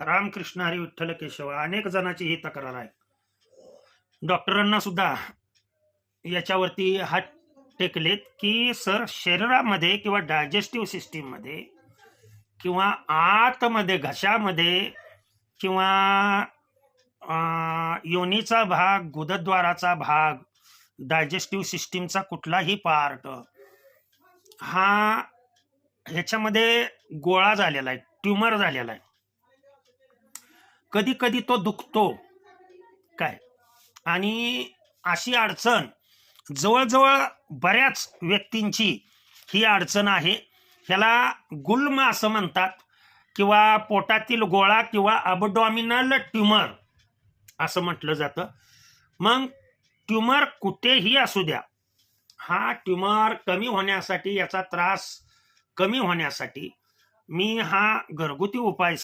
रामकृष्ण हरी विठ्ठल केशव अनेक जणांची ही तक्रार आहे. डॉक्टरांना सुद्धा याच्यावरती हात टेकलेत की सर शरीरामध्ये किंवा डायजेस्टिव्ह सिस्टीममध्ये किंवा आतमध्ये घशामध्ये किंवा अं, योनीचा भाग गुदद्वाराचा भाग डायजेस्टिव्ह सिस्टीमचा कुठलाही पार्ट हा ह्याच्यामध्ये गोळा झालेला आहे ट्युमर झालेला आहे. कधी कधी तो दुखतो. काय? आणि अशी अडचण जवळजवळ बऱ्याच व्यक्तींची ही अडचण आहे. ह्याला गुल्म असं म्हणतात किंवा पोटातील गोळा किंवा अबडॉमिनल ट्युमर असं म्हटलं जातं. मग ट्युमर कुठेही असू द्या हा ट्युमर कमी होण्यासाठी याचा त्रास कमी होण्यासाठी मी हा घरगुती उपाय